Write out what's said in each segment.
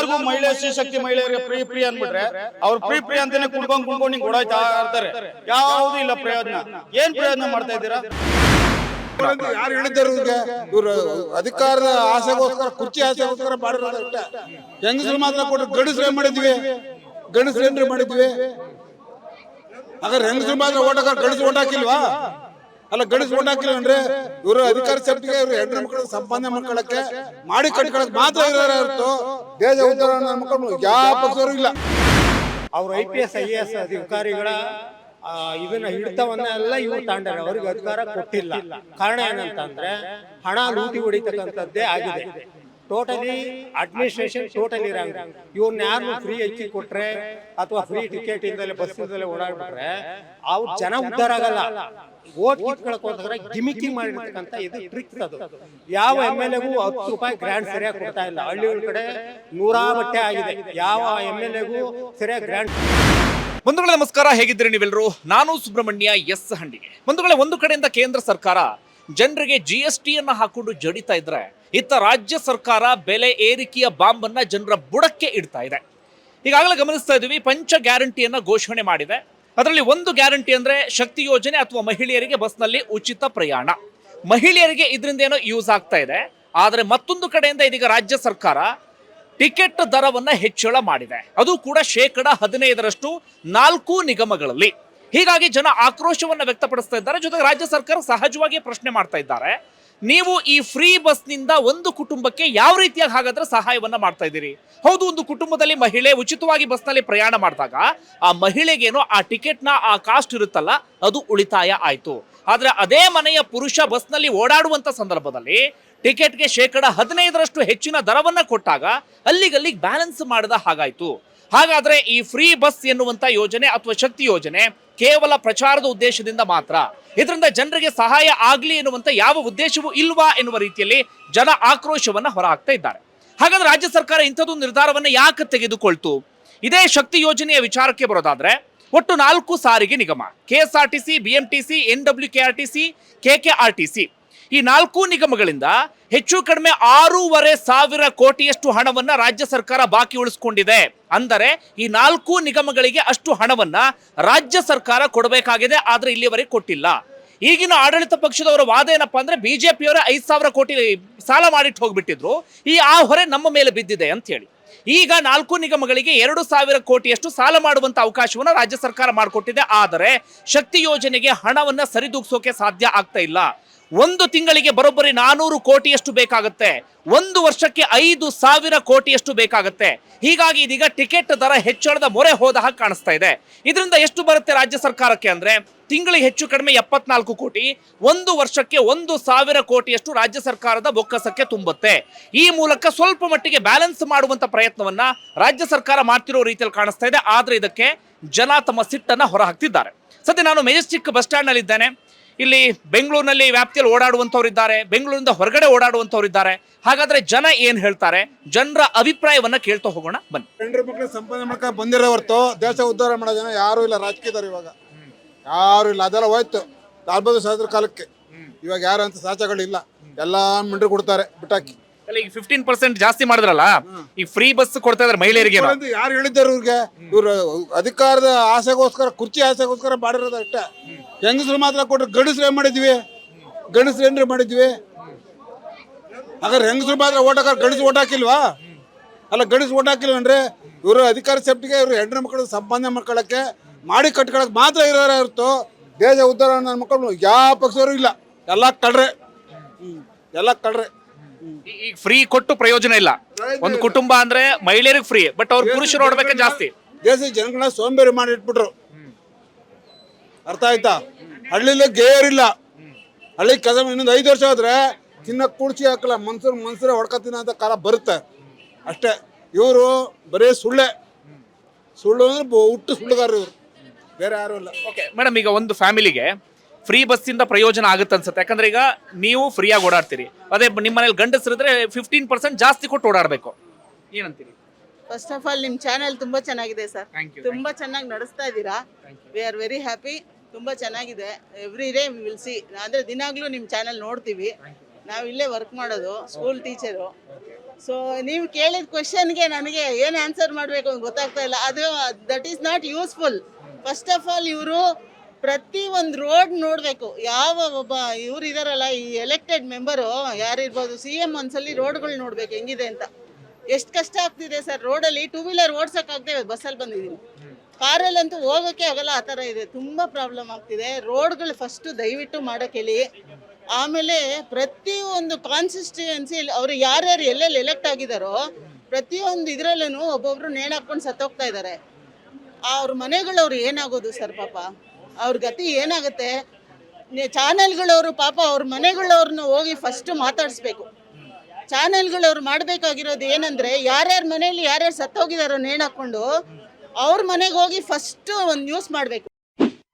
ಎಲ್ಲಾರ್ಗೂ ಮಹಿಳೆ ಶಕ್ತಿ ಮಹಿಳೆಯರಿಗೆ ಪ್ರೀ ಪ್ರಿಯ ಅನ್ಬಿಟ್ರೆ ಅವ್ರು ಪ್ರೀ ಪ್ರಿಯ ಅಂತಾನೆ ಕುಡ್ಕೊಂಡ್ ಕುಡ್ಕೊಂಡು ಹಿಂಗ್ ಓಡಾಯ್ತಾ ಇರ್ತಾರೆ. ಯಾವ್ದು ಇಲ್ಲ ಪ್ರಯೋಜನ. ಏನ್ ಪ್ರಯೋಜನ ಮಾಡ್ತಾ ಇದ್ದೀರಾ? ಯಾರು ಹೇಳಿದ್ದಾರೆ ಇವ್ರಿಗೆ ಇವ್ರು ಅಧಿಕಾರದ ಆಸೆಗೋಸ್ಕರ ಕುರ್ಚಿ ಆಸೆಗೋಸ್ಕರ ಮಾಡಿರೋದು ಹೆಂಗಸರು ಮಾತ್ರ ಕೊಟ್ಟು ಗಂಡಸ್ರು ಏನ್ ಮಾಡಿದ್ವಿ? ಗಂಡಸ್ರು ಏನ್ರಿ ಮಾಡಿದ್ವಿ? ಹಾಗಾದ್ರೆ ಹೆಂಗಸರು ಮಾತ್ರ ಓಟ ಗಣಸ್ ಓಟ್ ಹಾಕಿಲ್ವಾ? ಅಲ್ಲ, ಗಣೇಶ್ ಓಟ್ ಹಾಕಿಲ್ಲ ಅಂದ್ರೆ ಇವರು ಅಧಿಕಾರ ಸಮಿತಿಗೆ ಇವರು ಹೆಣ್ಣು ಮಕ್ಕಳು ಸಂಪಾದನೆ ಮಾಡ್ಕೊಳಕ್ಕೆ ಮಾಡಿ ಕಟ್ಕೊಳಕ್ ಮಾತ್ರ ಇರೋದು ಹೊರತು ದೇಶ ಉದ್ಧಾರ ಮಕ್ಕಳು ಯಾವ ಪಕ್ಷವರು ಇಲ್ಲ. ಅವ್ರು I P S I S ಅಧಿಕಾರಿಗಳ ಇದನ್ನ ಹಿಡಿತವನ್ನ ಎಲ್ಲ ಇವ್ರು ತಾಂಡಾರೆ ಅವ್ರಿಗೆ ಅಧಿಕಾರ ಕೊಟ್ಟಿಲ್ಲ. ಕಾರಣ ಏನಂತಂದ್ರೆ ಹಣ ಲೂಟಿ ಹೊಡಿತಕ್ಕಂಥದ್ದೇ ಆಗಿದೆ. ಟೋಟಲಿ ಅಡ್ಮಿನಿಸ್ಟ್ರೇಷನ್ ಟೋಟಲಿ ರಾಂಗ್ ಇವ್ರನ್ನ ಯಾರು ಫ್ರೀ ಅಕ್ಕಿ ಕೊಟ್ರೆ ಅಥವಾ ಫ್ರೀ ಟಿಕೆಟ್ ಇಂದಲೇ ಬಸ್ ಇಂದಲೇ ಓಡಾಡ್ಬಿಟ್ರೆ ಅವ್ರು ಜನ ಉದ್ಧಾರ ಆಗಲ್ಲ. ಓಟ್ ಕಿತ್ಕೊಳಕೋಸ್ಕರ ಗಿಮಿಕಿ ಮಾಡಿರ್ತಕ್ಕಂಥ ಇದು ಟ್ರಿಕ್ ಅದು. ಯಾವ ಎಂ ಎಲ್ ಎಗೂ ಹತ್ತು ರೂಪಾಯಿ ಗ್ರ್ಯಾಂಡ್ ಸರಿಯಾಗಿ ಕೊಡ್ತಾ ಇಲ್ಲ. ಹಳ್ಳಿಗಳ ಕಡೆ ನೂರಾ ಬಟ್ಟೆ ಆಗಿದೆ. ಯಾವ ಎಂ ಎಲ್ ಎಗೂ ಸರಿಯಾಗಿ ಗ್ರ್ಯಾಂಡ್ ಬಂಧುಗಳ ನಮಸ್ಕಾರ. ಹೇಗಿದ್ದೀರಿ ನೀವೆಲ್ಲರೂ? ನಾನು ಸುಬ್ರಹ್ಮಣ್ಯ ಎಸ್ ಹಂಡಿಗೆ. ಬಂಧುಗಳ ಒಂದು ಕಡೆಯಿಂದ ಕೇಂದ್ರ ಸರ್ಕಾರ ಜನರಿಗೆ ಜಿ ಎಸ್ ಟಿಯನ್ನು ಹಾಕೊಂಡು ಜಡಿತಾ ಇದ್ರೆ ಇತ್ತ ರಾಜ್ಯ ಸರ್ಕಾರ ಬೆಲೆ ಏರಿಕೆಯ ಬಾಂಬನ್ನು ಜನರ ಬುಡಕ್ಕೆ ಇಡ್ತಾ ಇದೆ. ಈಗಾಗಲೇ ಗಮನಿಸ್ತಾ ಇದ್ದೀವಿ, ಪಂಚ ಗ್ಯಾರಂಟಿಯನ್ನ ಘೋಷಣೆ ಮಾಡಿದೆ. ಅದರಲ್ಲಿ ಒಂದು ಗ್ಯಾರಂಟಿ ಅಂದ್ರೆ ಶಕ್ತಿ ಯೋಜನೆ ಅಥವಾ ಮಹಿಳೆಯರಿಗೆ ಬಸ್ನಲ್ಲಿ ಉಚಿತ ಪ್ರಯಾಣ. ಮಹಿಳೆಯರಿಗೆ ಇದರಿಂದ ಏನೋ ಯೂಸ್ ಆಗ್ತಾ ಇದೆ. ಆದರೆ ಮತ್ತೊಂದು ಕಡೆಯಿಂದ ಇದೀಗ ರಾಜ್ಯ ಸರ್ಕಾರ ಟಿಕೆಟ್ ದರವನ್ನ ಹೆಚ್ಚಳ ಮಾಡಿದೆ. ಅದು ಕೂಡ ಶೇಕಡ ಹದಿನೈದರಷ್ಟು ನಾಲ್ಕು ನಿಗಮಗಳಲ್ಲಿ. ಹೀಗಾಗಿ ಜನ ಆಕ್ರೋಶವನ್ನು ವ್ಯಕ್ತಪಡಿಸ್ತಾ ಇದ್ದಾರೆ. ಜೊತೆಗೆ ರಾಜ್ಯ ಸರ್ಕಾರ ಸಹಜವಾಗಿ ಪ್ರಶ್ನೆ ಮಾಡ್ತಾ ಇದ್ದಾರೆ. ನೀವು ಈ ಫ್ರೀ ಬಸ್ನಿಂದ ಒಂದು ಕುಟುಂಬಕ್ಕೆ ಯಾವ ರೀತಿಯಾಗಿ ಹಾಗಾದ್ರೆ ಸಹಾಯವನ್ನ ಮಾಡ್ತಾ ಇದ್ದೀರಿ? ಹೌದು, ಒಂದು ಕುಟುಂಬದಲ್ಲಿ ಮಹಿಳೆ ಉಚಿತವಾಗಿ ಬಸ್ನಲ್ಲಿ ಪ್ರಯಾಣ ಮಾಡಿದಾಗ ಆ ಮಹಿಳೆಗೇನು ಆ ಟಿಕೆಟ್ನ ಆ ಕಾಸ್ಟ್ ಇರುತ್ತಲ್ಲ, ಅದು ಉಳಿತಾಯ ಆಯಿತು. ಆದರೆ ಅದೇ ಮನೆಯ ಪುರುಷ ಬಸ್ನಲ್ಲಿ ಓಡಾಡುವಂತ ಸಂದರ್ಭದಲ್ಲಿ ಟಿಕೆಟ್ಗೆ ಶೇಕಡ ಹದಿನೈದರಷ್ಟು ಹೆಚ್ಚಿನ ದರವನ್ನ ಕೊಟ್ಟಾಗ ಅಲ್ಲಿಗಲ್ಲಿಗೆ ಬ್ಯಾಲೆನ್ಸ್ ಮಾಡಿದ ಹಾಗಾಯ್ತು. ಹಾಗಾದ್ರೆ ಈ ಫ್ರೀ ಬಸ್ ಎನ್ನುವಂಥ ಯೋಜನೆ ಅಥವಾ ಶಕ್ತಿ ಯೋಜನೆ ಕೇವಲ ಪ್ರಚಾರದ ಉದ್ದೇಶದಿಂದ ಮಾತ್ರ. ಇದರಿಂದ ಜನರಿಗೆ ಸಹಾಯ ಆಗಲಿ ಎನ್ನುವಂಥ ಯಾವ ಉದ್ದೇಶವೂ ಇಲ್ವಾ ಎನ್ನುವ ರೀತಿಯಲ್ಲಿ ಜನ ಆಕ್ರೋಶವನ್ನ ಹೊರಹಾಕ್ತಾ ಇದ್ದಾರೆ. ಹಾಗಾದ್ರೆ ರಾಜ್ಯ ಸರ್ಕಾರ ಇಂಥದ್ದೊಂದು ನಿರ್ಧಾರವನ್ನ ಯಾಕೆ ತೆಗೆದುಕೊಳ್ತು? ಇದೇ ಶಕ್ತಿ ಯೋಜನೆಯ ವಿಚಾರಕ್ಕೆ ಬರೋದಾದ್ರೆ ಒಟ್ಟು ನಾಲ್ಕು ಸಾರಿಗೆ ನಿಗಮ, KSRTC, BMTC N W KR T C KKR T KKRTC ಈ ನಾಲ್ಕು ನಿಗಮಗಳಿಂದ ಹೆಚ್ಚು ಕಡಿಮೆ ಆರೂವರೆ ಸಾವಿರ ಕೋಟಿಯಷ್ಟು ಹಣವನ್ನು ರಾಜ್ಯ ಸರ್ಕಾರ ಬಾಕಿ ಉಳಿಸ್ಕೊಂಡಿದೆ. ಅಂದರೆ ಈ ನಾಲ್ಕು ನಿಗಮಗಳಿಗೆ ಅಷ್ಟು ಹಣವನ್ನು ರಾಜ್ಯ ಸರ್ಕಾರ ಕೊಡಬೇಕಾಗಿದೆ, ಆದರೆ ಇಲ್ಲಿವರೆಗೆ ಕೊಟ್ಟಿಲ್ಲ. ಈಗಿನ ಆಡಳಿತ ಪಕ್ಷದವರ ವಾದ ಏನಪ್ಪಾ ಅಂದ್ರೆ ಪಿಯವರೇ ಐದು ಸಾವಿರ ಕೋಟಿ ಸಾಲ ಮಾಡಿಟ್ಟು ಹೋಗ್ಬಿಟ್ಟಿದ್ರು. ಈ ಆ ಹೊರೆ ನಮ್ಮ ಮೇಲೆ ಬಿದ್ದಿದೆ ಅಂತ ಹೇಳಿ. ಈಗ ನಾಲ್ಕು ನಿಗಮಗಳಿಗೆ ಎರಡು ಸಾವಿರ ಕೋಟಿಯಷ್ಟು ಸಾಲ ಮಾಡುವಂತ ಅವಕಾಶವನ್ನು ರಾಜ್ಯ ಸರ್ಕಾರ ಮಾಡಿಕೊಟ್ಟಿದೆ. ಆದರೆ ಶಕ್ತಿ ಯೋಜನೆಗೆ ಹಣವನ್ನ ಸರಿದೂಗಿಸೋಕೆ ಸಾಧ್ಯ ಆಗ್ತಾ ಇಲ್ಲ. ಒಂದು ತಿಂಗಳಿಗೆ ಬರೋಬ್ಬರಿ ನಾನೂರು ಕೋಟಿಯಷ್ಟು ಬೇಕಾಗುತ್ತೆ. ಒಂದು ವರ್ಷಕ್ಕೆ ಐದು ಸಾವಿರ ಕೋಟಿಯಷ್ಟು ಬೇಕಾಗುತ್ತೆ. ಹೀಗಾಗಿ ಇದೀಗ ಟಿಕೆಟ್ ದರ ಹೆಚ್ಚಳದ ಮೊರೆ ಹೋದ ಹಾಗೆ ಕಾಣಿಸ್ತಾ ಇದೆ. ಇದರಿಂದ ಎಷ್ಟು ಬರುತ್ತೆ ರಾಜ್ಯ ಸರ್ಕಾರಕ್ಕೆ ಅಂದ್ರೆ ತಿಂಗಳಿಗೆ ಹೆಚ್ಚು ಕಡಿಮೆ ಎಪ್ಪತ್ನಾಲ್ಕು ಕೋಟಿ, ಒಂದು ವರ್ಷಕ್ಕೆ ಒಂದು ಸಾವಿರ ಕೋಟಿಯಷ್ಟು ರಾಜ್ಯ ಸರ್ಕಾರದ ಬೊಕ್ಕಸಕ್ಕೆ ತುಂಬುತ್ತೆ. ಈ ಮೂಲಕ ಸ್ವಲ್ಪ ಮಟ್ಟಿಗೆ ಬ್ಯಾಲೆನ್ಸ್ ಮಾಡುವಂತ ಪ್ರಯತ್ನವನ್ನ ರಾಜ್ಯ ಸರ್ಕಾರ ಮಾಡ್ತಿರೋ ರೀತಿಯಲ್ಲಿ ಕಾಣಿಸ್ತಾ ಇದೆ. ಆದ್ರೆ ಇದಕ್ಕೆ ಜನ ತಮ್ಮ ಸಿಟ್ಟನ್ನ ಹೊರಹಾಕ್ತಿದ್ದಾರೆ. ಸದ್ಯ ನಾನು ಮೆಜೆಸ್ಟಿಕ್ ಬಸ್ ಸ್ಟ್ಯಾಂಡ್ ಇಲ್ಲಿ ಬೆಂಗಳೂರಿನಲ್ಲಿ ವ್ಯಾಪ್ತಿಯಲ್ಲಿ ಓಡಾಡುವಂಥವ್ರು ಇದ್ದಾರೆ ಬೆಂಗಳೂರಿಂದ ಹೊರಗಡೆ ಓಡಾಡುವಂಥವ್ರು ಇದ್ದಾರೆ. ಹಾಗಾದ್ರೆ ಜನ ಏನು ಹೇಳ್ತಾರೆ? ಜನರ ಅಭಿಪ್ರಾಯವನ್ನ ಕೇಳ್ತಾ ಹೋಗೋಣ ಬನ್ನಿ. ಹೆಣ್ಣು ಮಕ್ಕಳು ಸಂಪಾದನೆ ಮಾಡ್ಕೊಂಡು ಬಂದಿರೋ ಹೊರತು ದೇಶ ಉದ್ಧಾರ ಮಾಡೋ ಜನ ಯಾರು ಇಲ್ಲ ರಾಜಕೀಯದವ್ರು ಇವಾಗ. ಯಾರು ಇಲ್ಲ ಅದೆಲ್ಲ ಹೋಯ್ತು. ಲಾಲ್ ಬಹದ್ದೂರ್ ಶಾಸ್ತ್ರಿ ಕಾಲಕ್ಕೆ. ಇವಾಗ ಯಾರು ಅಂತ ಸಾಚಗಳಿಲ್ಲ ಎಲ್ಲ ಮಂಡ್ರಿ ಕೊಡ್ತಾರೆ ಬಿಟ್ಟಾಕಿ. ಅಲ್ಲ ಈಗ ಫಿಫ್ಟೀನ್ ಪರ್ಸೆಂಟ್ ಜಾಸ್ತಿ ಮಾಡಿದ್ರಲ್ಲ ಈ ಫ್ರೀ ಬಸ್ ಕೊಡ್ತಾ ಇದಾರೆ ಮಹಿಳೆಯರಿಗೆ ಯಾರು ಹೇಳಿದ್ದಾರೆ ಇವ್ರಿಗೆ? ಇವ್ರು ಅಧಿಕಾರದ ಆಸೆಗೋಸ್ಕರ ಕುರ್ಚಿ ಆಸೆಗೋಸ್ಕರ ಮಾಡಿರೋದು ಅಷ್ಟೇ. ಹೆಂಗಸರು ಮಾತ್ರ ಕೊಟ್ಟರೆ ಗಂಡಸ್ರು ಏನ್ ಮಾಡಿದ್ವಿ? ಗಂಡಸ್ರು ಏನ್ರಿ ಮಾಡಿದ್ವಿ? ಹಾಗಾದ್ರೆ ಹೆಂಗಸರು ಮಾತ್ರ ಓಟ್ ಹಾಕ ಗಣಸ್ ಓಟ್ ಹಾಕಿಲ್ವಾ? ಅಲ್ಲ ಗಣಸ್ ಓಟ್ ಹಾಕಿಲ್ವನ್ರಿ ಇವರು ಅಧಿಕಾರ ಸೆಪ್ಟಿಗೆ ಇವರು ಹೆಣ್ಣು ಮಕ್ಕಳು ಸಂಪಾದನೆ ಮಾಡ್ಕೊಳಕ್ಕೆ ಮಾಡಿ ಕಟ್ಕೊಳಕ್ ಮಾತ್ರ ಇರೋ ಇರ್ತು ದೇಶ ಉದ್ಧಾರ ನನ್ನ ಮಕ್ಕಳು ಯಾವ ಪಕ್ಷವರು ಇಲ್ಲ. ಎಲ್ಲ ಕಳ್ರೆ ಹ್ಮ್. ಎಲ್ಲ ಕಳ್ರೆ ಈಗ ಫ್ರೀ ಕೊಟ್ಟು ಪ್ರಯೋಜನ ಇಲ್ಲ. ಒಂದು ಕುಟುಂಬ ಅಂದ್ರೆ ಮಹಿಳೆಯರಿಗೆ ಫ್ರೀ ಬಟ್ ಅವ್ರ ಪುರುಷರು ಓಡ್ಬೇಕೆ ಜಾಸ್ತಿ. ದೇಶ ಜನಗಳನ್ನ ಸೋಂಬೇರಿ ಮಾಡಿ ಇಟ್ಬಿಟ್ರು. ಅರ್ಥ ಆಯ್ತಾ? ಹಳ್ಳಿಲಿ ಗೇರಿಲ್ಲ ಹಳ್ಳಿ ಕದ ಇನ್ನೊಂದು ಐದು ವರ್ಷ ಆದ್ರೆ ತಿನ್ನಕ್ ಕುಡ್ಸಿ ಹಾಕಲ್ಲ ಮನ್ಸೂರ್ ಮನ್ಸೂರ ಹೊಡ್ಕತ್ತಿನ ಅಂತ ಕಾಲ ಬರುತ್ತೆ. ಅಷ್ಟೇ. ಇವರು ಬರೀ ಸುಳ್ಳೆ. ಸುಳ್ಳು ಅಂದ್ರೆ ಹುಟ್ಟು ಸುಳ್ಳುಗಾರ ಇವರು. ಬೇರೆ ಯಾರು ಇಲ್ಲ. ಓಕೆ ಮೇಡಮ್ ಈಗ ಒಂದು ಫ್ಯಾಮಿಲಿಗೆ ಫ್ರೀ ಬಸ್ಸಿಂದ ಪ್ರಯೋಜನ ಆಗುತ್ತೆ ಅನ್ಸುತ್ತೆ. ಯಾಕಂದ್ರೆ ಈಗ ನೀವು ಫ್ರೀಯಾಗಿ ಓಡಾಡ್ತೀರಿ. ಅದೇ ನಿಮ್ಮ ಮನೇಲಿ ಗಂಡಸರಿದ್ರೆ ಫಿಫ್ಟೀನ್ ಪರ್ಸೆಂಟ್ ಜಾಸ್ತಿ ಕೊಟ್ಟು ಓಡಾಡಬೇಕು. ಏನಂತೀರಿ? ಫಸ್ಟ್ ಆಫ್ ಆಲ್ ನಿಮ್ಮ ಚಾನೆಲ್ ತುಂಬಾ ಚೆನ್ನಾಗಿದೆ ಸರ್ ಥ್ಯಾಂಕ್ ತುಂಬಾ ಚೆನ್ನಾಗಿ ನಡೆಸ್ತಾ ಇದ್ದೀರಾ? ವಿ ಆರ್ ವೆರಿ ಹ್ಯಾಪಿ ತುಂಬಾ ಚೆನ್ನಾಗಿದೆ. ಎವ್ರಿ ಡೇ ವಿಲ್ ಸಿ ಅಂದ್ರೆ ದಿನಾಗ್ಲೂ ನಿಮ್ಮ ಚಾನೆಲ್ ನೋಡ್ತೀವಿ. ನಾವು ಇಲ್ಲೇ ವರ್ಕ್ ಮಾಡೋದು ಸ್ಕೂಲ್ ಟೀಚರು ಸೊ ನೀವು ಕೇಳಿದ ಕ್ವಶನ್ಗೆ ನನಗೆ ಏನು ಆನ್ಸರ್ ಮಾಡಬೇಕು ಅಂತ ಗೊತ್ತಾಗ್ತಾ ಇಲ್ಲ. ಅದು that is not useful first of all ಇವರು ಪ್ರತಿ ಒಂದು ರೋಡ್ ನೋಡಬೇಕು. ಯಾವ ಒಬ್ಬ ಇವ್ರು ಇದಾರಲ್ಲ, ಈ ಎಲೆಕ್ಟೆಡ್ ಮೆಂಬರು ಯಾರಿರ್ಬೋದು ಸಿ ಎಂ ಒಂದ್ಸಲಿ ರೋಡ್ಗಳು ನೋಡ್ಬೇಕು, ಹೆಂಗಿದೆ ಅಂತ. ಎಷ್ಟು ಕಷ್ಟ ಆಗ್ತಿದೆ ಸರ್, ರೋಡಲ್ಲಿ ಟೂ ವೀಲರ್ ಓಡ್ಸೋಕ್ಕಾಗದೆ ಬಸ್ಸಲ್ಲಿ ಬಂದಿದ್ದೀನಿ. ಕಾರಲ್ಲಂತೂ ಹೋಗೋಕ್ಕೆ ಆಗಲ್ಲ, ಆ ಥರ ಇದೆ. ತುಂಬ ಪ್ರಾಬ್ಲಮ್ ಆಗ್ತಿದೆ. ರೋಡ್ಗಳು ಫಸ್ಟು ದಯವಿಟ್ಟು ಮಾಡೋಕ್ಕೆ ಹೇಳಿ. ಆಮೇಲೆ ಪ್ರತಿಯೊಂದು ಕಾನ್ಸಿಸ್ಟಿಟ್ಯೂನ್ಸಿ ಅವರು ಯಾರ್ಯಾರು ಎಲ್ಲೆಲ್ಲಿ ಎಲೆಕ್ಟ್ ಆಗಿದ್ದಾರೋ ಪ್ರತಿಯೊಂದು ಇದರಲ್ಲೂ ಒಬ್ಬೊಬ್ರು ನೇಣಾಕೊಂಡು ಸತ್ತೋಗ್ತಾ ಇದ್ದಾರೆ ಅವ್ರ ಮನೆಗಳವ್ರು ಏನಾಗೋದು ಸರ್ ಪಾಪ? ಅವ್ರ ಗತಿ ಏನಾಗುತ್ತೆ? ಚಾನೆಲ್ಗಳವರು ಪಾಪ ಅವ್ರ ಮನೆಗಳವ್ರನ್ನ ಹೋಗಿ ಫಸ್ಟ್ ಮಾತಾಡಿಸ್ಬೇಕು. ಚಾನೆಲ್ಗಳವ್ರು ಮಾಡಬೇಕಾಗಿರೋದು ಏನಂದ್ರೆ, ಯಾರ್ಯಾರ ಮನೆಯಲ್ಲಿ ಯಾರ್ಯಾರು ಸತ್ತೋಗಿದಾರೋ ನೇಣು ಹಾಕ್ಕೊಂಡು, ಅವ್ರ ಮನೆಗೆ ಹೋಗಿ ಫಸ್ಟ್ ಒಂದು ನ್ಯೂಸ್ ಮಾಡಬೇಕು.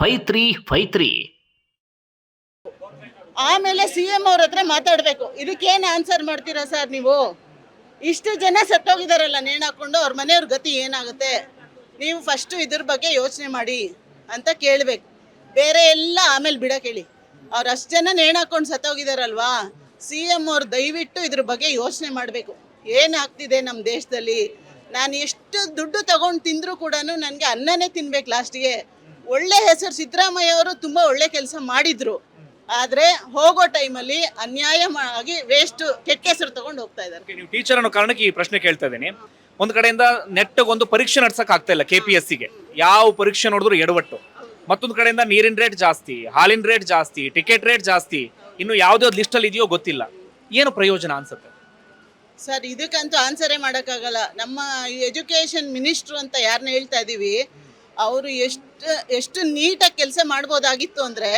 five three five three ಆಮೇಲೆ ಸಿ ಎಂ ಅವ್ರ ಹತ್ರ ಮಾತಾಡಬೇಕು. ಇದಕ್ಕೇನು ಆನ್ಸರ್ ಮಾಡ್ತೀರಾ ಸರ್ ನೀವು? ಇಷ್ಟು ಜನ ಸತ್ತೋಗಿದಾರಲ್ಲ, ನೇಣು ಹಾಕೊಂಡು ಅವ್ರ ಮನೆಯವ್ರ ಗತಿ ಏನಾಗುತ್ತೆ? ನೀವು ಫಸ್ಟು ಇದ್ರ ಬಗ್ಗೆ ಯೋಚನೆ ಮಾಡಿ ಅಂತ ಕೇಳಬೇಕು. ಬೇರೆ ಎಲ್ಲ ಆಮೇಲೆ ಬಿಡಕ್ಕೆ ಹೇಳಿ ಅವ್ರು ಅಷ್ಟು ಜನ ನೇಣು ಹಾಕೊಂಡು ಸತ್ತೋಗಿದಾರಲ್ವಾ? ಸಿ ಎಂ ಅವ್ರು ದಯವಿಟ್ಟು ಇದ್ರ ಬಗ್ಗೆ ಯೋಚನೆ ಮಾಡಬೇಕು. ಏನಾಗ್ತಿದೆ ನಮ್ಮ ದೇಶದಲ್ಲಿ? ನಾನು ಎಷ್ಟು ದುಡ್ಡು ತಗೊಂಡು ತಿಂದರೂ ಕೂಡ ನನಗೆ ಅನ್ನನೇ ತಿನ್ಬೇಕು ಲಾಸ್ಟಿಗೆ ಒಳ್ಳೆ ಹೆಸರು ಸಿದ್ದರಾಮಯ್ಯ ಅವರು ತುಂಬ ಒಳ್ಳೆ ಕೆಲಸ ಮಾಡಿದ್ರು. ಆದರೆ ಹೋಗೋ ಟೈಮಲ್ಲಿ ಅನ್ಯಾಯ ಆಗಿ ವೇಸ್ಟ್ ಕೆಟ್ಟ ಹೆಸರು ತಗೊಂಡು ಹೋಗ್ತಾ ಇದ್ದಾರೆ. ನೀವು ಟೀಚರ್ ಅನ್ನೋ ಕಾರಣಕ್ಕೆ ಈ ಪ್ರಶ್ನೆ ಕೇಳ್ತಾ ಇದ್ದೀನಿ. ಒಂದು ಕಡೆಯಿಂದ ನೆಟ್ ಒಂದು ಪರೀಕ್ಷೆ ನಡ್ಸಕ್ ಆಗ್ತಾ ಇಲ್ಲ ಕೆ ಪಿ ಎಸ್ ಸಿಗೆ ಯಾವ ಪರೀಕ್ಷೆ ನೋಡಿದ್ರು ಎಡವಟ್ಟು. ಮತ್ತೊಂದು ಕಡೆಯಿಂದ ನೀರಿನ ರೇಟ್ ಜಾಸ್ತಿ ಹಾಲಿನ ರೇಟ್ ಜಾಸ್ತಿ ಟಿಕೆಟ್ ರೇಟ್ ಜಾಸ್ತಿ ಇನ್ನು ಯಾವುದೇ ಲಿಸ್ಟ್ ಅಲ್ಲಿ ಇದೆಯೋ ಗೊತ್ತಿಲ್ಲ. ಏನು ಪ್ರಯೋಜನ ಅನ್ಸುತ್ತೆ? ಸರ್ ಇದಕ್ಕಂತೂ ಆನ್ಸರೇ ಮಾಡೋಕ್ಕಾಗಲ್ಲ. ನಮ್ಮ ಎಜುಕೇಷನ್ ಮಿನಿಸ್ಟ್ರು ಅಂತ ಯಾರನ್ನ ಹೇಳ್ತಾ ಇದ್ದೀವಿ ಅವರು ಎಷ್ಟು ಎಷ್ಟು ಎಷ್ಟು ನೀಟಾಗಿ ಕೆಲಸ ಮಾಡ್ಬೋದಾಗಿತ್ತು ಅಂದರೆ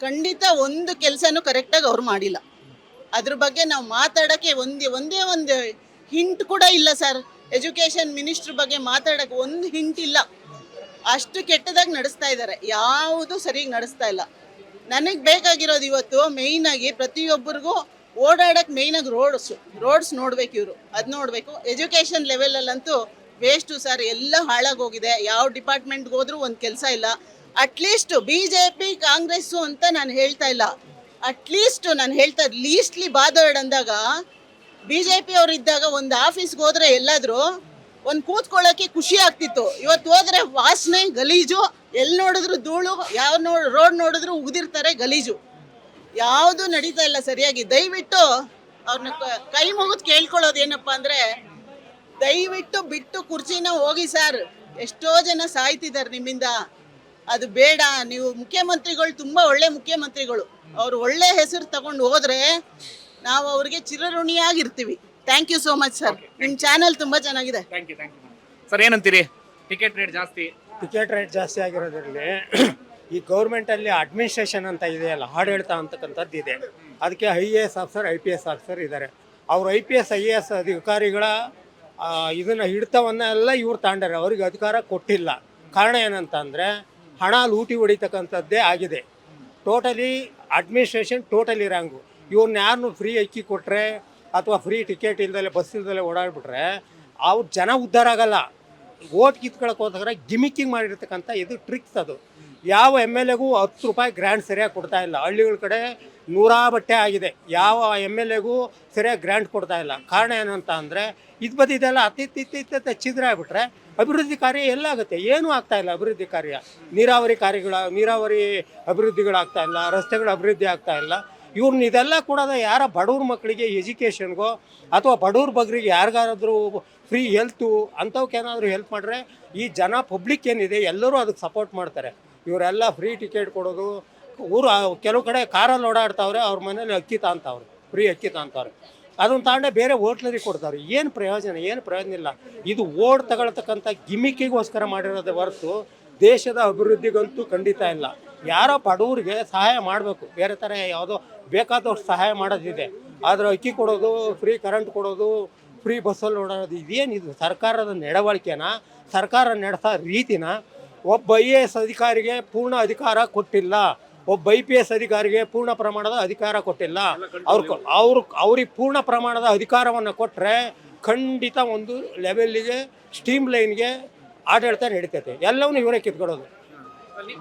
ಖಂಡಿತ ಒಂದು ಕೆಲಸನೂ ಕರೆಕ್ಟಾಗಿ ಅವ್ರು ಮಾಡಿಲ್ಲ. ಅದ್ರ ಬಗ್ಗೆ ನಾವು ಮಾತಾಡೋಕ್ಕೆ ಒಂದೇ ಒಂದೇ ಒಂದು ಹಿಂಟ್ ಕೂಡ ಇಲ್ಲ ಸರ್. ಎಜುಕೇಷನ್ ಮಿನಿಸ್ಟ್ರ್ ಬಗ್ಗೆ ಮಾತಾಡೋಕ್ಕೆ ಒಂದು ಹಿಂಟ್ ಇಲ್ಲ. ಅಷ್ಟು ಕೆಟ್ಟದಾಗಿ ನಡೆಸ್ತಾ ಇದ್ದಾರೆ. ಯಾವುದು ಸರಿಯಾಗಿ ನಡೆಸ್ತಾ ಇಲ್ಲ. ನನಗೆ ಬೇಕಾಗಿರೋದು ಇವತ್ತು ಮೇಯ್ನಾಗಿ ಪ್ರತಿಯೊಬ್ಬರಿಗೂ ಓಡಾಡಕ್ಕೆ ಮೇಯ್ನಾಗಿ ರೋಡ್ಸು ರೋಡ್ಸ್ ನೋಡ್ಬೇಕು ಇವರು. ಅದು ನೋಡಬೇಕು. ಎಜುಕೇಷನ್ ಲೆವೆಲಲ್ಲಂತೂ ವೇಸ್ಟು ಸರ್ ಎಲ್ಲ ಹಾಳಾಗೋಗಿದೆ ಯಾವ ಡಿಪಾರ್ಟ್ಮೆಂಟ್ಗೆ ಹೋದ್ರೂ ಒಂದು ಕೆಲಸ ಇಲ್ಲ. At least B J P Congress ಅಂತ ನಾನು ಹೇಳ್ತಾ ಇಲ್ಲ. ಅಟ್ಲೀಸ್ಟ್ ನಾನು ಹೇಳ್ತಾ ಲೀಸ್ಟ್ಲಿ ಬಾದರ್ಡ್ ಅಂದಾಗ ಬಿ ಜೆ ಪಿ ಅವ್ರು ಇದ್ದಾಗ ಒಂದು ಆಫೀಸ್ಗೆ ಹೋದರೆ ಎಲ್ಲಾದರೂ ಒಂದು ಕೂತ್ಕೊಳ್ಳೋಕ್ಕೆ ಖುಷಿ ಆಗ್ತಿತ್ತು. ಇವತ್ತು ಹೋದರೆ ವಾಸನೆ ಗಲೀಜು. ಎಲ್ಲಿ ನೋಡಿದ್ರು ಧೂಳು, ಯಾವ ನೋಡ್ ರೋಡ್ ನೋಡಿದ್ರು ಉಗಿದಿರ್ತಾರೆ ಗಲೀಜು. ಯಾವುದು ನಡೀತಾ ಇಲ್ಲ ಸರಿಯಾಗಿ. ದಯವಿಟ್ಟು ಅವ್ರನ್ನ ಕೈ ಮುಗಿದು ಕೇಳ್ಕೊಳ್ಳೋದು ಏನಪ್ಪ ಅಂದರೆ ದಯವಿಟ್ಟು ಬಿಟ್ಟು ಕುರ್ಚಿನ ಹೋಗಿ ಸರ್. ಎಷ್ಟೋ ಜನ ಸಾಯ್ತಿದ್ದಾರೆ ನಿಮ್ಮಿಂದ. ಅದು ಬೇಡ ನೀವು ಮುಖ್ಯಮಂತ್ರಿಗಳು ತುಂಬ ಒಳ್ಳೆ ಮುಖ್ಯಮಂತ್ರಿಗಳು. ಅವ್ರು ಒಳ್ಳೆ ಹೆಸರು ತಗೊಂಡು ಹೋದ್ರೆ ನಾವು ಅವ್ರಿಗೆ ಚಿರಋಣಿಯಾಗಿರ್ತೀವಿ. Thank you so much sir ನಿಮ್ಮ ಚಾನಲ್ ತುಂಬ ಚೆನ್ನಾಗಿದೆ. Thank you thank you sir ಏನಂತೀರಿ? ಟಿಕೆಟ್ ರೇಟ್ ಜಾಸ್ತಿ. ಟಿಕೆಟ್ ರೇಟ್ ಜಾಸ್ತಿ ಆಗಿರೋದ್ರಲ್ಲಿ ಈ ಗೌರ್ಮೆಂಟಲ್ಲಿ ಅಡ್ಮಿನಿಸ್ಟ್ರೇಷನ್ ಅಂತ ಇದೆಯಲ್ಲ ಆಡಳಿತ ಅಂತಕ್ಕಂಥದ್ದು ಇದೆ. ಅದಕ್ಕೆ I A S officer I P S officer ಇದ್ದಾರೆ. ಅವರು I P S I A S ಅಧಿಕಾರಿಗಳ ಇದನ್ನ ಹಿಡಿತವನ್ನ ಎಲ್ಲ ಇವ್ರು ತಾಂಡಾರೆ ಅವ್ರಿಗೆ ಅಧಿಕಾರ ಕೊಟ್ಟಿಲ್ಲ. ಕಾರಣ ಏನಂತಂದರೆ, ಹಣ ಲೂಟಿ ಹೊಡಿತಕ್ಕಂಥದ್ದೇ ಆಗಿದೆ. ಟೋಟಲಿ ಅಡ್ಮಿನಿಸ್ಟ್ರೇಷನ್ ಟೋಟಲಿ ರಾಂಗು ಇವ್ರನ್ನ ಯಾರನ್ನು ಫ್ರೀ ಅಕ್ಕಿ ಕೊಟ್ಟರೆ ಅಥವಾ ಫ್ರೀ ಟಿಕೆಟ್ ಇಲ್ದಲೆ ಬಸ್ ಇಲ್ದಲೆ ಓಡಾಡ್ಬಿಟ್ರೆ, ಅವ್ರು ಜನ ಉದ್ಧಾರ ಆಗಲ್ಲ. ಓಟ್ ಹೋದಾಗ ಗಿಮಿಕ್ಕಿಂಗ್ ಮಾಡಿರ್ತಕ್ಕಂಥ ಇದು ಟ್ರಿಕ್ಸ್ ಅದು. ಯಾವ ಎಂ ಎಲ್ ಎಗೂ ಹತ್ತು ರೂಪಾಯಿ ಗ್ರ್ಯಾಂಡ್ ಸರಿಯಾಗಿ ಕೊಡ್ತಾ ಇಲ್ಲ. ಹಳ್ಳಿಗಳ ಕಡೆ ನೂರಾ ಬಟ್ಟೆ ಆಗಿದೆ. ಯಾವ ಎಂ ಎಲ್ ಎಗೂ ಸರಿಯಾಗಿ ಗ್ರ್ಯಾಂಟ್ ಕೊಡ್ತಾ ಇಲ್ಲ. ಕಾರಣ ಅಂತ ಅಂದರೆ, ಇದು ಬದಿದೆಲ್ಲ ಅತ್ತಿತ್ತಿತ್ತ ಛಿದ್ರ ಆಗ್ಬಿಟ್ರೆ ಅಭಿವೃದ್ಧಿ ಕಾರ್ಯ ಎಲ್ಲಾಗುತ್ತೆ ಏನೂ ಆಗ್ತಾ ಇಲ್ಲ ಅಭಿವೃದ್ಧಿ ಕಾರ್ಯ. ನೀರಾವರಿ ಕಾರ್ಯಗಳ, ನೀರಾವರಿ ಅಭಿವೃದ್ಧಿಗಳಾಗ್ತಾ ಇಲ್ಲ, ರಸ್ತೆಗಳ ಅಭಿವೃದ್ಧಿ ಆಗ್ತಾ ಇಲ್ಲ. ಇವ್ರನ್ನ ಇದೆಲ್ಲ ಕೊಡೋದ ಯಾರ ಬಡವ್ರ ಮಕ್ಕಳಿಗೆ ಎಜುಕೇಷನ್ಗೋ ಅಥವಾ ಬಡವ್ರ ಬಗ್ರಿಗೆ ಯಾರಿಗಾದ್ರೂ ಫ್ರೀ ಹೆಲ್ತು ಅಂಥವ್ಕೇನಾದರೂ ಹೆಲ್ಪ್ ಮಾಡಿದ್ರೆ ಈ ಜನ ಪಬ್ಲಿಕ್ ಏನಿದೆ ಎಲ್ಲರೂ ಅದಕ್ಕೆ ಸಪೋರ್ಟ್ ಮಾಡ್ತಾರೆ. ಇವರೆಲ್ಲ ಫ್ರೀ ಟಿಕೆಟ್ ಕೊಡೋದು ಊರು ಕೆಲವು ಕಡೆ ಕಾರಲ್ಲಿ ಓಡಾಡ್ತಾವ್ರೆ, ಅವ್ರ ಮನೇಲಿ ಅಕ್ಕಿ ತಾಂತವ್ರೆ, ಫ್ರೀ ಅಕ್ಕಿ ತಾಂತವ್ರೆ. ಅದನ್ನ ತಾಂಡೆ ಬೇರೆ ಹೋಟ್ಲರಿಗೆ ಕೊಡ್ತಾರೆ. ಏನು ಪ್ರಯೋಜನ ಏನು ಪ್ರಯೋಜನ ಇಲ್ಲ. ಇದು ಓಡ್ ತಗೊಳ್ತಕ್ಕಂಥ ಗಿಮಿಕಿಗೋಸ್ಕರ ಮಾಡಿರೋದೇ ಹೊರತು ದೇಶದ ಅಭಿವೃದ್ಧಿಗಂತೂ ಖಂಡಿತ ಇಲ್ಲ. ಯಾರೋ ಬಡವ್ರಿಗೆ ಸಹಾಯ ಮಾಡಬೇಕು. ಬೇರೆ ಥರ ಯಾವುದೋ ಬೇಕಾದವ್ರು ಸಹಾಯ ಮಾಡೋದಿದೆ. ಆದರೆ ಅಕ್ಕಿ ಕೊಡೋದು, ಫ್ರೀ ಕರೆಂಟ್ ಕೊಡೋದು, ಫ್ರೀ ಬಸ್ಸಲ್ಲಿ ಓಡಾಡೋದು ಇದು ಸರ್ಕಾರದ ನಡವಳಿಕೆನ? ಸರ್ಕಾರ ನಡೆಸೋ ರೀತಿನ? ಒಬ್ಬ ಐ ಎ ಎಸ್ ಅಧಿಕಾರಿಗೆ ಪೂರ್ಣ ಅಧಿಕಾರ ಕೊಟ್ಟಿಲ್ಲ. ಒಬ್ಬ ಐ ಪಿ ಎಸ್ ಅಧಿಕಾರಿಗೆ ಪೂರ್ಣ ಪ್ರಮಾಣದ ಅಧಿಕಾರ ಕೊಟ್ಟಿಲ್ಲ. ಅವ್ರು ಅವ್ರು ಅವ್ರಿಗೆ ಪೂರ್ಣ ಪ್ರಮಾಣದ ಅಧಿಕಾರವನ್ನು ಕೊಟ್ಟರೆ ಖಂಡಿತ ಒಂದು ಲೆವೆಲ್ಲಿಗೆ ಸ್ಟೀಮ್ ಲೈನ್ಗೆ ಆಡಳಿತ ನಡೀತೈತೆ. ಎಲ್ಲವನ್ನೂ ಇವರೇ ಕಿತ್ಕೊಡೋದು.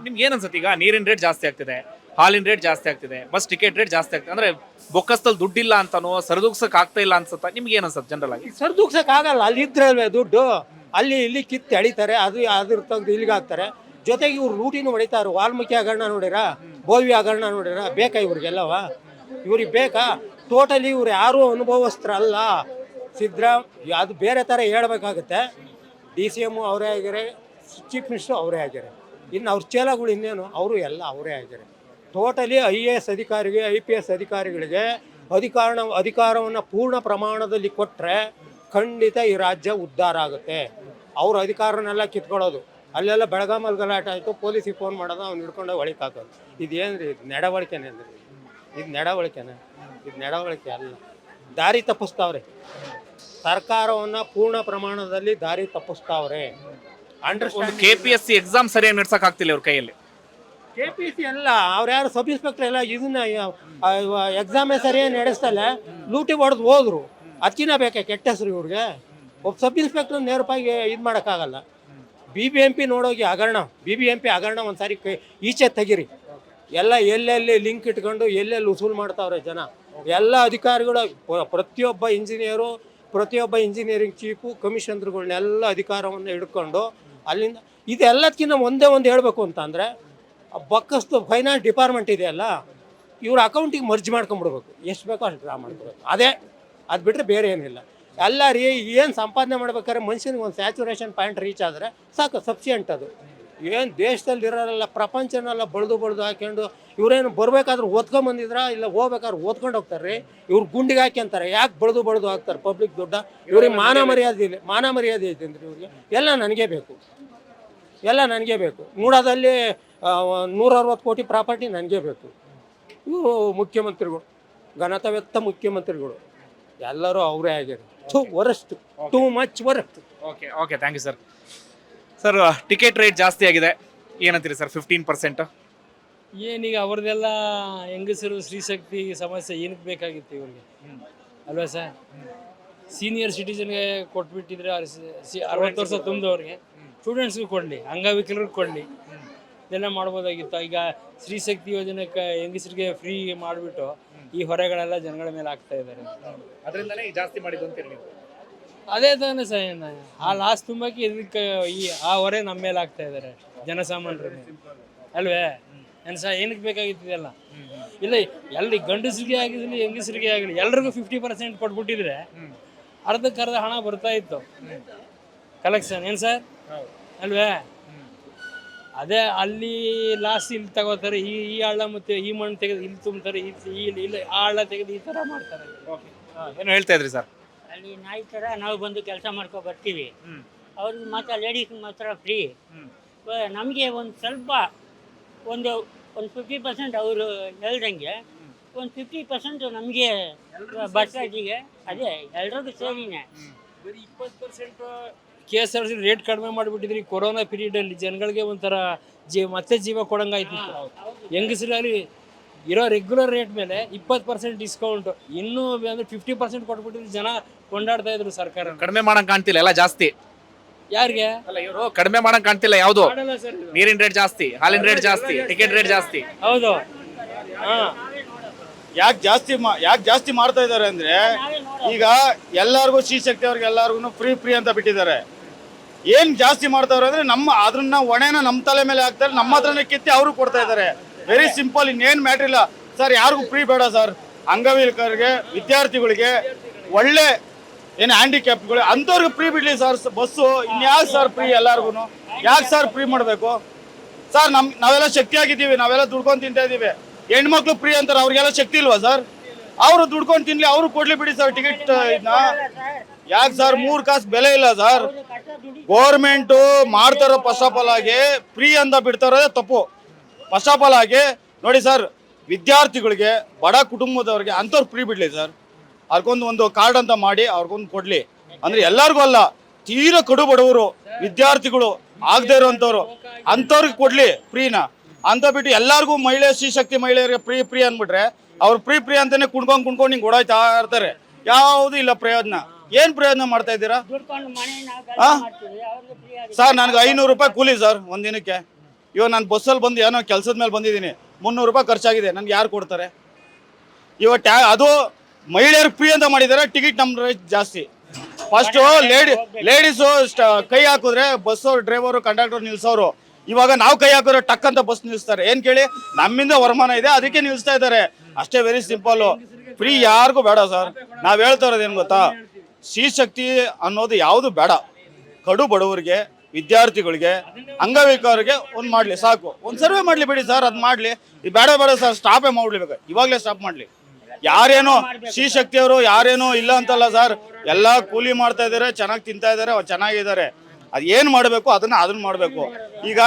ನಿಮ್ಗೆ ಏನ್ ಅನ್ಸುತ್ತೆ ಈಗ? ನೀರಿನ ರೇಟ್ ಜಾಸ್ತಿ ಆಗ್ತಿದೆ ಹಾಲಿನ ರೇಟ್ ಜಾಸ್ತಿ ಆಗ್ತಿದೆ ಬಸ್ ಟಿಕೆಟ್ ರೇಟ್ ಜಾಸ್ತಿ ಆಗ್ತಿದೆ. ಅಂದ್ರೆ ಬೊಕ್ಕಸ್ತಲ್ಲಿ ದುಡ್ಡಿಲ್ಲ ಅಂತಾನೋ ಸರಿದೂಗ್ಸಕ್ ಆಗ್ತಾ ಇಲ್ಲ ಅನ್ಸುತ್ತಾ? ನಿಮ್ಗೆ ಏನ್ ಅನ್ಸುತ್ತೆ ಜನರಲ್ ಆಗಿ? ಸರಿದೂಗ್ಸಕ್ಕಾಗಲ್ಲ ಅಲ್ಲಿ ಇದ್ರೆ ದುಡ್ಡು. ಅಲ್ಲಿ ಇಲ್ಲಿ ಕಿತ್ತು ಎಳಿತಾರೆ ಅದು ಅದ್ರ ತಗ್ದು ಇಲ್ಲಿಗೆ ಹಾಕ್ತಾರೆ. ಜೊತೆಗೆ ಇವ್ರು ಲೂಟಿನೂ ಹೊಡಿತಾರು ವಾಲ್ಮೀಕಿ ಹಗರಣ ನೋಡಿರ? ಬೋವಿ ಹಗರಣ ನೋಡಿರ? ಬೇಕಾ ಇವ್ರಿಗೆಲ್ಲವ? ಇವ್ರಿಗೆ ಬೇಕಾ? ಟೋಟಲಿ ಇವ್ರು ಯಾರೂ ಅನುಭವಸ್ಥರಲ್ಲ. ಸಿದ್ದರಾಮ್ ಅದು ಬೇರೆ ಥರ ಹೇಳ್ಬೇಕಾಗುತ್ತೆ. ಡಿ ಸಿ ಎಮ್ಮು ಅವರೇ ಆಗಿರೆ ಚೀಫ್ ಮಿನಿಸ್ಟ್ರು ಅವರೇ ಆಗಿರೆ. ಇನ್ನು ಅವ್ರ ಚೇಲಗಳು ಇನ್ನೇನು? ಅವರು ಎಲ್ಲ ಅವರೇ ಆಗಿರೆ. ಟೋಟಲಿ ಐ ಎ ಎಸ್ ಅಧಿಕಾರಿಗೆ ಐ ಪಿ ಎಸ್ ಅಧಿಕಾರಿಗಳಿಗೆ ಅಧಿಕಾರ ಅಧಿಕಾರವನ್ನು ಪೂರ್ಣ ಪ್ರಮಾಣದಲ್ಲಿ ಕೊಟ್ಟರೆ ಖಂಡಿತ ಈ ರಾಜ್ಯ ಉದ್ಧಾರ ಆಗುತ್ತೆ. ಅವ್ರ ಅಧಿಕಾರನೆಲ್ಲ ಕಿತ್ಕೊಳ್ಳೋದು. ಅಲ್ಲೆಲ್ಲ ಬೆಳಗಾಮಲ್ಲಿ ಗಲಾಟ ಆಯಿತು ಪೊಲೀಸಿಗೆ ಫೋನ್ ಮಾಡೋದು ಅವ್ನು ಹಿಡ್ಕೊಂಡು ಒಳಗೆ ಹಾಕೋದು. ರೀ ಇದು ನಡವಳಿಕೆನೆ ಅಂದ್ರೆ ಇದು ನಡವಳಿಕೆನೇ. ಇದು ನಡವಳಿಕೆ ಅಲ್ಲ. ದಾರಿ ತಪ್ಪಿಸ್ತಾವ್ರೆ. ಸರ್ಕಾರವನ್ನು ಪೂರ್ಣ ಪ್ರಮಾಣದಲ್ಲಿ ದಾರಿ ತಪ್ಪಿಸ್ತಾವ್ರೆ. Understand K P S C exam ಸರಿಯಾಗಿ ನಡ್ಸಕ್ ಆಗ್ತಿಲ್ಲ ಇವ್ರ ಕೈಯಲ್ಲಿ. ಕೆ ಪಿ ಸಿ ಅಲ್ಲ ಅವ್ರು ಯಾರು ಸಬ್ ಇನ್ಸ್ಪೆಕ್ಟರ್ ಎಲ್ಲ ಇದನ್ನ ಎಕ್ಸಾಮೇ ಸರಿಯಾಗಿ ನಡೆಸ್ತಲ್ಲ ಲೂಟಿ ಹೊಡೆದು ಹೋದ್ರು. ಅದಕ್ಕಿನ್ನ ಬೇಕಾ ಕೆಟ್ಟ ಹೆಸರು ಇವ್ರಿಗೆ? ಒಬ್ಬ ಸಬ್ ಇನ್ಸ್ಪೆಕ್ಟರ್ ನೇರವಾಗಿ ಇದು ಮಾಡೋಕ್ಕಾಗಲ್ಲ ಬಿ ಬಿ ಎಂ ಪಿ ನೋಡೋಗಿ ಹಗರಣ ಬಿ ಬಿ ಎಂ ಪಿ ಹಗರಣ ಒಂದು ಸಾರಿ ಈಚೆ ತೆಗಿರಿ. ಎಲ್ಲ ಎಲ್ಲೆಲ್ಲಿ ಲಿಂಕ್ ಇಟ್ಕೊಂಡು ಎಲ್ಲೆಲ್ಲಿ ಉಸೂಲು ಮಾಡ್ತಾವ್ರೆ ಜನ. ಎಲ್ಲ ಅಧಿಕಾರಿಗಳು ಪ್ರತಿಯೊಬ್ಬ ಇಂಜಿನಿಯರು, ಪ್ರತಿಯೊಬ್ಬ ಇಂಜಿನಿಯರಿಂಗ್ ಚೀಫು, ಕಮಿಷನರ್ಗಳನ್ನೆಲ್ಲ ಅಧಿಕಾರವನ್ನು ಹಿಡ್ಕೊಂಡು ಅಲ್ಲಿಂದ ಇದೆಲ್ಲದಕ್ಕಿಂತ ಒಂದೇ ಒಂದು ಹೇಳಬೇಕು ಅಂತಂದರೆ ಬಕ್ಕಸ್ತು ಫೈನಾನ್ಸ್ ಡಿಪಾರ್ಟ್ಮೆಂಟ್ ಇದೆಯಲ್ಲ ಇವ್ರ ಅಕೌಂಟಿಗೆ ಮರ್ಜ್ ಮಾಡ್ಕೊಂಬಿಡ್ಬೇಕು ಎಷ್ಟು ಬೇಕೋ ಅಷ್ಟು ಡ್ರಾ ಮಾಡ್ಕೊಬೇಕು. ಅದೇ, ಅದು ಬಿಟ್ಟರೆ ಬೇರೆ ಏನಿಲ್ಲ. ಎಲ್ಲ ರೀ, ಏನು ಸಂಪಾದನೆ ಮಾಡ್ಬೇಕಾದ್ರೆ ಮನುಷ್ಯನಿಗೆ ಒಂದು ಸ್ಯಾಚುರೇಷನ್ ಪಾಯಿಂಟ್ ರೀಚ್ ಆದರೆ ಸಾಕು ಸಫಿಷಿಯಂಟ್ ಅದು. ಏನು ದೇಶದಲ್ಲಿ ಇರೋರೆಲ್ಲ ಪ್ರಪಂಚನೆಲ್ಲ ಬಳ್ದು ಬಳ್ದು ಹಾಕ್ಕೊಂಡು ಇವರೇನು ಬರಬೇಕಾದ್ರೆ ಓದ್ಕೊಂಬಂದಿದ್ರ ಇಲ್ಲ ಹೋಗ್ಬೇಕಾದ್ರೆ ಓದ್ಕೊಂಡು ಹೋಗ್ತಾರೆ ರೀ? ಇವ್ರು ಗುಂಡಿಗೆ ಹಾಕ್ಯಂತಾರೆ ಯಾಕೆ ಬಳ್ದು ಬಳ್ದು ಹಾಕ್ತಾರೆ? ಪಬ್ಲಿಕ್ ದುಡ್ಡ? ಇವ್ರಿಗೆ ಮಾನ ಮರ್ಯಾದೆ ಇಲ್ಲ, ಮಾನ ಮರ್ಯಾದೆ ಐತೆ ಅಂದ್ರೆ ಇವ್ರಿಗೆ. ಎಲ್ಲ ನನಗೆ ಬೇಕು. ಎಲ್ಲ ನನಗೆ ಬೇಕು. ನೂರದಲ್ಲಿ ನೂರ ಅರವತ್ತು ಕೋಟಿ ಪ್ರಾಪರ್ಟಿ ನನಗೆ ಬೇಕು. ಇವು ಮುಖ್ಯಮಂತ್ರಿಗಳು, ಘನತವೆತ್ತ ಮುಖ್ಯಮಂತ್ರಿಗಳು. ಎಲ್ಲರೂ ಅವರೇ ಆಗ್ಯಾರ too worst. Too much worst. Okay okay thank you sir sir ticket rate ಜಾಸ್ತಿ ಆಗಿದೆ. ಏನಂತೀರಿ ಸರ್ ಫಿಫ್ಟೀನ್ ಪರ್ಸೆಂಟ್ ಏನೀಗ ಅವ್ರದ್ದೆಲ್ಲ ಹೆಂಗಸರು ಸ್ತ್ರೀಶಕ್ತಿ ಸಮಸ್ಯೆ ಏನಕ್ಕೆ ಬೇಕಾಗಿತ್ತು ಇವ್ರಿಗೆ? ಅಲ್ವಾ ಸರ್ ಸೀನಿಯರ್ ಸಿಟಿಸನ್ಗೆ ಕೊಟ್ಬಿಟ್ಟಿದ್ರೆ ಅರವತ್ತು ವರ್ಷ ತುಂಬಿದವ್ರಿಗೆ. ಸ್ಟೂಡೆಂಟ್ಸ್ಗೂ ಕೊಡಲಿ ಅಂಗವಿಕಲರಿಗೆ ಕೊಡಲಿ. ಇದೆಲ್ಲ ಮಾಡ್ಬೋದಾಗಿತ್ತು. ಈಗ ಸ್ತ್ರೀಶಕ್ತಿ ಯೋಜನೆಗೆ ಹೆಂಗಸರಿಗೆ ಫ್ರೀ ಮಾಡಿಬಿಟ್ಟು ಈ ಹೊರೆಗಳೆಲ್ಲ ಜನಗಳ ಮೇಲೆ ಆಗ್ತಾ ಇದ್ದಾರೆ. ಅದರಿಂದನೇ ಜಾಸ್ತಿ ಮಾಡಿದ್ದು ಅಂತೀರಿ ನೀವು. ಅದೇ ತಾನೇ ಸರ್ ಆ ಲಾಸ್ ತುಂಬಕ್ಕೆ ಇದಕ್ಕೆ ಈ ಆ ಹೊರೆ ನಮ್ಮ ಮೇಲೆ ಆಗ್ತಾ ಇದ್ದಾರೆ ಜನಸಾಮಾನ್ಯರ ಮೇಲೆ. ಅಲ್ವೇ? ಏನು ಸರ್ ಏನಕ್ಕೆ ಬೇಕಾಗಿತ್ತು ಇದೆಲ್ಲ? ಇಲ್ಲ ಎಲ್ಲಿ ಗಂಡಸರಿಗೆ ಆಗಿರಲಿ ಹೆಂಗಸರಿಗೆ ಆಗಲಿ ಎಲ್ರಿಗೂ ಫಿಫ್ಟಿ ಪರ್ಸೆಂಟ್ ಕೊಟ್ಬಿಟ್ಟಿದ್ರೆ ಅರ್ಧಕ್ಕರ್ಧ ಹಣ ಬರ್ತಾ ಇತ್ತು. ಕಲೆಕ್ಷನ್ ಏನು ಸರ್? ಅಲ್ವೇ? ಅದೇ ಅಲ್ಲಿ ಲಾಸ್ ಇಲ್ಲಿ ತಗೋತಾರೆ ಈ ಈ ಹಳ್ಳ ಮತ್ತೆ ಈ ಮಣ್ಣು ತೆಗೆದು ಇಲ್ಲಿ ತುಂಬ್ತಾರೆ ಇಲ್ಲಿ ಇಲ್ಲಿ ಇಲ್ಲಿ ಆ ಹಳ್ಳ ತೆಗೆದು ಈ ಥರ ಮಾಡ್ತಾರೆ. ಏನು ಹೇಳ್ತಾ ಇದ್ರಿ ಸರ್ ಅಲ್ಲಿ ನಾಯಿ ಥರ ನಾವು ಬಂದು ಕೆಲಸ ಮಾಡ್ಕೊ ಬರ್ತೀವಿ. ಅವ್ರಿಗೆ ಮಾತ್ರ ಲೇಡೀಸ್ ಮಾತ್ರ ಫ್ರೀ ನಮಗೆ ಒಂದು ಸ್ವಲ್ಪ ಒಂದು ಒಂದು ಫಿಫ್ಟಿ ಪರ್ಸೆಂಟ್ ಅವರು ಹೇಳ್ದಂಗೆ ಒಂದು ಫಿಫ್ಟಿ ಪರ್ಸೆಂಟ್ ನಮಗೆ ಬಸ್ ಅದೇ ಎಲ್ರಿಗೂ ಸೇರಿನೇ. ಬರೀ ಇಪ್ಪತ್ತು percent K S R C rate ಕಡಿಮೆ ಮಾಡಿಬಿಟ್ಟಿದ್ರಿ. ಕೊರೋನಾ ಪೀರಿಯಡಲ್ಲಿ ಜನಗಳಿಗೆ ಒಂಥರ ಜೀವ ಮತ್ತೆ ಜೀವ ಕೊಡಂಗಾಯ್ತು. ಹೆಂಗಸರಲ್ಲಿ ಇರೋ ರೆಗ್ಯುಲರ್ ರೇಟ್ ಮೇಲೆ ಇಪ್ಪತ್ತು ಪರ್ಸೆಂಟ್ ಡಿಸ್ಕೌಂಟ್ ಇನ್ನೂ ಅಂದ್ರೆ ಫಿಫ್ಟಿ ಪರ್ಸೆಂಟ್ ಕೊಟ್ಬಿಟ್ಟಿದ್ರೆ ಜನ ಕೊಂಡಾಡ್ತಾ ಇದ್ರು ಸರ್ಕಾರ. ಕಡಿಮೆ ಮಾಡಕ್ ಕಾಣ್ತಿಲ್ಲ ಎಲ್ಲ ಜಾಸ್ತಿ. ಯಾರಿಗೆ? ಅಲ್ಲ ಇವರು ಕಡಿಮೆ ಮಾಡಕ್ ಕಾಣ್ತಿಲ್ಲ ಯಾವುದು? ಮಾಡಲ್ಲ ಸರ್ ನೀರಿನ ರೇಟ್ ಜಾಸ್ತಿ ಹಾಲಿನ ರೇಟ್ ಜಾಸ್ತಿ ಟಿಕೆಟ್ ರೇಟ್ ಜಾಸ್ತಿ. ಹೌದು. ಹಾ. ಯಾಕೆ ಜಾಸ್ತಿ ಯಾಕೆ ಜಾಸ್ತಿ ಮಾಡ್ತಾ ಇದ್ದಾರೆ ಅಂದ್ರೆ ಈಗ ಎಲ್ಲಾರ್ಗೂ ಶ್ರೀಶಕ್ತಿ ಅವ್ರಿಗೆ ಎಲ್ಲಾರ್ಗು ಫ್ರೀ ಫ್ರೀ ಅಂತ ಬಿಟ್ಟಿದ್ದಾರೆ. ಏನ್ ಜಾಸ್ತಿ ಮಾಡ್ತಾವ್ರೆ ಅಂದ್ರೆ ನಮ್ಮ ಅದನ್ನ ಹೊಣೆನ ನಮ್ಮ ತಲೆ ಮೇಲೆ ಹಾಕ್ತಾರೆ ನಮ್ಮ ಹತ್ರನೇ ಕಿತ್ತಿ ಅವರು ಕೊಡ್ತಾ ಇದ್ದಾರೆ. ವೆರಿ ಸಿಂಪಲ್ ಇನ್ನೇನ್ ಮ್ಯಾಟ್ರ್ ಇಲ್ಲ. ಸರ್ ಯಾರಿಗೂ ಫ್ರೀ ಬೇಡ ಸರ್ ಅಂಗವಿಕಲರಿಗೆ ವಿದ್ಯಾರ್ಥಿಗಳಿಗೆ ಒಳ್ಳೆ ಏನು ಹ್ಯಾಂಡಿಕ್ಯಾಪ್ಗಳು ಅಂಥವ್ರಿಗೆ ಫ್ರೀ ಬಿಡ್ಲಿ ಸರ್ ಬಸ್ಸು ಇನ್ಯಾಕೆ ಸರ್ ಫ್ರೀ ಎಲ್ಲಾರ್ಗು ಯಾಕೆ ಸರ್ ಫ್ರೀ ಮಾಡಬೇಕು? ಸರ್ ನಮ್ಮ ನಾವೆಲ್ಲ ಶಕ್ತಿ ಆಗಿದ್ದೀವಿ ನಾವೆಲ್ಲ ದುಡ್ಕೊಂಡು ತಿಂತಾ ಇದೀವಿ ಹೆಣ್ಮಕ್ಳು ಫ್ರೀ ಅಂತಾರೆ, ಅವ್ರಿಗೆಲ್ಲ ಶಕ್ತಿ ಇಲ್ವಾ ಸರ್ ಅವರು ದುಡ್ಕೊಂಡು ತಿನ್ಲಿ, ಅವರು ಕೊಡ್ಲಿ ಬಿಡಿ ಸರ್ ಟಿಕೆಟ್ ಇದನ್ನ ಯಾಕೆ ಸರ್ ಮೂರು ಕಾಸು ಬೆಲೆ ಇಲ್ಲ ಸರ್ ಗೋರ್ಮೆಂಟು ಮಾಡ್ತಾರೋ ಫಸ್ಟ್ ಆಫ್ ಆಲ್ ಆಗಿ ಫ್ರೀ ಅಂತ ಬಿಡ್ತಾರೋ ತಪ್ಪು. ಫಸ್ಟ್ ಆಫ್ ಆಲ್ ಆಗಿ, ನೋಡಿ ಸರ್ ವಿದ್ಯಾರ್ಥಿಗಳಿಗೆ, ಬಡ ಕುಟುಂಬದವ್ರಿಗೆ ಅಂಥವ್ರು ಫ್ರೀ ಬಿಡಲಿ ಸರ್ ಅವ್ರಿಗೊಂದು ಒಂದು ಕಾರ್ಡ್ ಅಂತ ಮಾಡಿ ಅವ್ರಿಗೊಂದು ಕೊಡ್ಲಿ. ಅಂದ್ರೆ ಎಲ್ಲರಿಗೂ ಅಲ್ಲ, ತೀರಾ ಕಡು ಬಡವರು, ವಿದ್ಯಾರ್ಥಿಗಳು ಆಗದೆ ಇರೋವಂಥವ್ರು ಅಂಥವ್ರಿಗೆ ಕೊಡ್ಲಿ ಫ್ರೀನ ಅಂತ ಬಿಟ್ಟು ಎಲ್ಲರಿಗೂ ಮಹಿಳೆ ಶಕ್ತಿ ಮಹಿಳೆಯರಿಗೆ ಪ್ರೀ ಪ್ರಿಯ ಅಂದ್ಬಿಟ್ರೆ ಅವ್ರು ಪ್ರೀ ಪ್ರಿಯ ಅಂತಾನೆ ಕುಣ್ಕೊಂಡು ಕುಣ್ಕೊಂಡು ಹಿಂಗೆ ಓಡಾಯ್ತಾ ಇರ್ತಾರೆ. ಯಾವುದು ಇಲ್ಲ ಪ್ರಯೋಜನ. ಏನ್ ಪ್ರಯೋಜನ ಮಾಡ್ತಾ ಇದ್ದೀರಾ? ಸರ್ ನನಗೆ ಐನೂರು ರೂಪಾಯಿ ಕೂಲಿ ಸರ್ ಒಂದ್ ದಿನಕ್ಕೆ. ಇವಾಗ ನಾನು ಬಸ್ಸಲ್ಲಿ ಬಂದು ಏನೋ ಕೆಲಸದ ಮೇಲೆ ಬಂದಿದ್ದೀನಿ. ಮುನ್ನೂರು ರೂಪಾಯಿ ಖರ್ಚಾಗಿದೆ ನನ್ಗೆ ಯಾರು ಕೊಡ್ತಾರೆ? ಇವಾಗ ಟ್ಯಾ ಅದು ಮಹಿಳೆಯರು ಫ್ರೀ ಅಂತ ಮಾಡಿದ್ದಾರೆ ಟಿಕೆಟ್ ನಮ್ಮ ರೇಟ್ ಜಾಸ್ತಿ. ಫಸ್ಟು ಲೇಡಿ ಲೇಡೀಸು ಕೈ ಹಾಕಿದ್ರೆ ಬಸ್ಸವ್ರು ಡ್ರೈವರು ಕಂಡಕ್ಟರ್ ನಿಲ್ಸೋರು. ಇವಾಗ ನಾವು ಕೈ ಹಾಕಿದ್ರೆ ಟಕ್ ಅಂತ ಬಸ್ ನಿಲ್ಲಿಸ್ತಾರೆ ಏನ್ ಕೇಳಿ? ನಮ್ಮಿಂದ ವರಮಾನ ಇದೆ, ಅದಕ್ಕೆ ನಿಲ್ಲಿಸ್ತಾ ಇದ್ದಾರೆ. ಅಷ್ಟೇ ವೆರಿ ಸಿಂಪಲ್ ಫ್ರೀ ಯಾರಿಗೂ ಬೇಡ ಸರ್ ನಾವ್ ಹೇಳ್ತಾ ಇರೋದು ಏನ್ ಗೊತ್ತಾ? ಶಕ್ತಿ ಅನ್ನೋದು ಯಾವುದು ಬೇಡ. ಕಡು ಬಡವರಿಗೆ, ವಿದ್ಯಾರ್ಥಿಗಳಿಗೆ ಅಂಗವಿಕಲರಿಗೆ ಒಂದು ಮಾಡ್ಲಿ, ಸಾಕು. ಒಂದು ಸರ್ವೆ ಮಾಡ್ಲಿ ಬಿಡಿ ಸರ್ ಅದು ಮಾಡ್ಲಿ. ಈ ಬೇಡ ಬೇಡ ಸರ್ ಸ್ಟಾಪೇ ಮಾಡ್ಲಿಬೇಕು ಇವಾಗಲೇ ಸ್ಟಾಪ್ ಮಾಡ್ಲಿ. ಯಾರೇನೋ ಶಕ್ತಿಯವರು, ಯಾರೇನೋ ಇಲ್ಲ ಅಂತಲ್ಲ ಸರ್ ಎಲ್ಲ ಕೂಲಿ ಮಾಡ್ತಾ ಇದ್ದಾರೆ, ಚೆನ್ನಾಗಿ ತಿಂತಾ ಇದ್ದಾರೆ, ಚೆನ್ನಾಗಿದ್ದಾರೆ. ಅದು ಏನು ಮಾಡಬೇಕು, ಅದನ್ನ ಅದನ್ನ ಮಾಡಬೇಕು. ಈಗ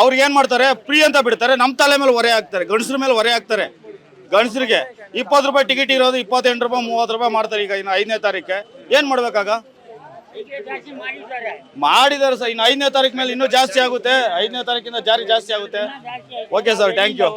ಅವ್ರಿಗೆ ಏನು ಮಾಡ್ತಾರೆ, ಫ್ರೀ ಅಂತ ಬಿಡ್ತಾರೆ ನಮ್ಮ ತಲೆ ಮೇಲೆ ಹೊರೆ ಹಾಕ್ತಾರೆ, ಗಂಡಸ್ರ ಮೇಲೆ ಹೊರೆ ಹಾಕ್ತಾರೆ. ಗಂಡಸ್ರಿಗೆ ಇಪ್ಪತ್ತು ರೂಪಾಯಿ ಟಿಕೆಟ್ ಇರೋದು ಇಪ್ಪತ್ತೆಂಟು ರೂಪಾಯಿ, ಮೂವತ್ತು ರೂಪಾಯಿ ಮಾಡ್ತಾರೆ ಈಗ ಇನ್ನು ಐದನೇ ತಾರೀಕೆ ಏನು ಮಾಡ್ಬೇಕಾಗ? ಮಾಡಿದ್ದಾರೆ ಸರ್, ಇನ್ನು ಐದನೇ ತಾರೀಕು ಮೇಲೆ ಇನ್ನೂ ಜಾಸ್ತಿ ಆಗುತ್ತೆ. ಐದನೇ ತಾರೀಕಿಂದ ಜಾರಿ ಜಾಸ್ತಿ ಆಗುತ್ತೆ. Okay sir thank you